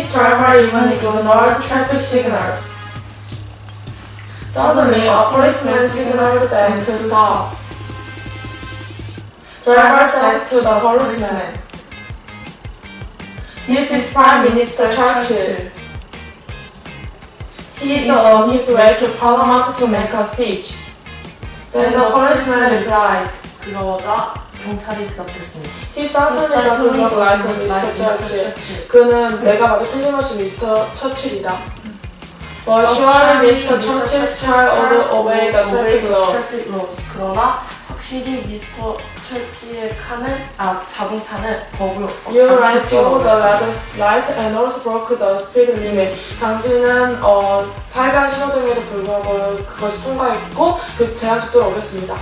His driver even ignored traffic signals. Suddenly, a policeman signaled them to stop. Driver said to the policeman, This is Prime Minister Churchill. He is on his way to Parliament to make a speech. Then the policeman replied, 그러자 경찰이 대답했습니다. He certainly doesn't look like a Mr. Churchill. 그는 내가 봐도 틀림없이 미스터 처칠이다. But surely Mr. Churchill's car ordered obey the traffic laws. traffic laws. 그러나 확실히 미스터 철치의 칸은 아 자동차는 법을 You ran over the red light and also broke the speed limit. 당신은 어, 빨간 신호등에도 불구하고 그것이 통과했고 그 제한 속도를 어겼습니다.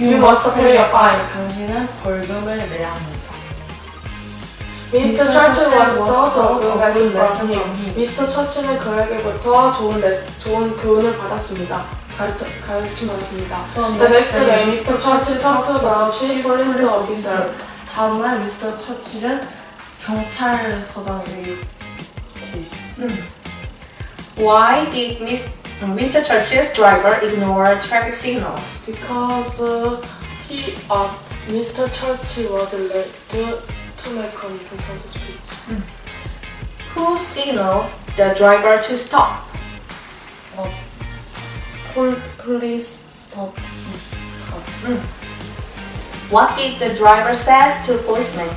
You must pay a fine. 당신은 벌금을 내야 합니다. Mr. Churchill was taught a good good lesson lesson from from him. him. 미스터 처치는 그에게부터 좋은, 레, 좋은 교훈을 받았습니다. 가르쳐, 가르침 받았습니다. The next day, Mr. Churchill talked to the chief police officer. 다음 날 미스터 처칠은 경찰서장에게 제시. Why did Miss, Mr. Churchill's driver ignored traffic signals? Because uh, he, uh, Mr. Churchill was late to make an important speech. Who signaled the driver to stop? Pol, police stopped his car. What did the driver says to policeman?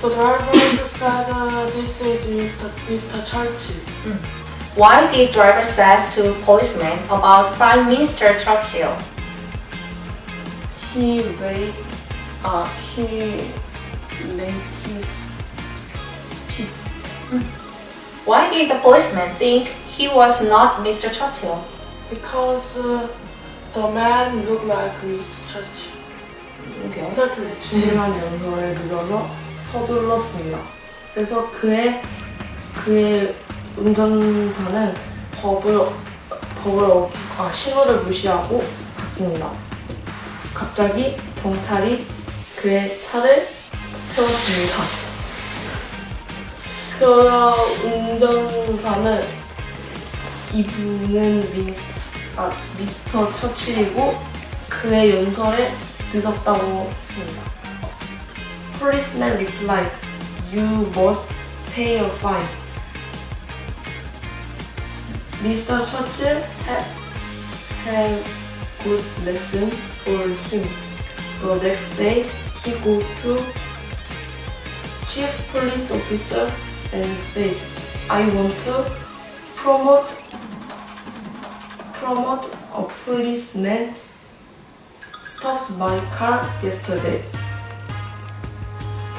The driver said, uh, "This is Mr. Mr. Churchill." Why did driver says to policeman about Prime Minister Churchill? He made uh, he made his speech. Why did the policeman think he was not Mr. Churchill? Because uh, the man looked like Mr. Churchill. 이렇게 연설 틀렸지. 중요한 연설을 늦어서 서둘렀습니다. 그래서 그의 그의 운전사는 법을 법을 어, 아, 신호를 무시하고 갔습니다. 갑자기 경찰이 그의 차를 세웠습니다. 그러나 운전사는 이분은 미스, 아, 미스터 처칠이고 그의 연설에 늦었다고 했습니다. Policeman replied, "You must pay a fine." Mr. Churchill had, had good lesson for him. The next day, he go to chief police officer and says, "I want to promote promote a policeman stopped my car yesterday."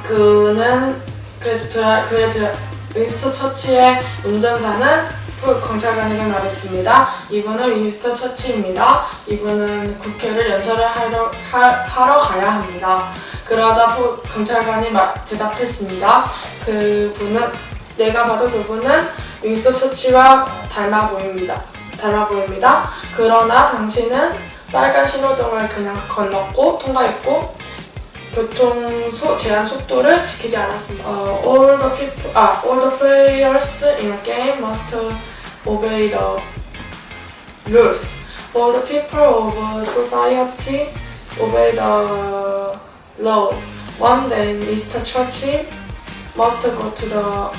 그는 그래서 드라, 그의 드라, 미스터 처치의 운전사는 그 경찰관에게 말했습니다. 이분은 미스터 처치입니다. 이분은 국회를 연설을 하려, 하, 하러 가야 합니다. 그러자 포, 경찰관이 마, 대답했습니다. 그분은 내가 봐도 그분은 미스터 처치와 닮아 보입니다. 닮아 보입니다. 그러나 당신은 빨간 신호등을 그냥 건넜고 통과했고 교통 소, 제한 속도를 지키지 않았습니다. 어, all the people, 아, all the players in a game must obey the rules. All the people of society obey the law. One day, Mr. Churchill must go to the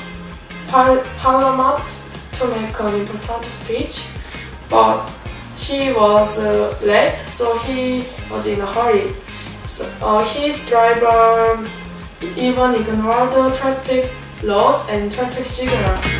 par- parliament to make an important speech, but he was uh, late, so he was in a hurry. So, uh, his driver even ignored the traffic laws and traffic signal.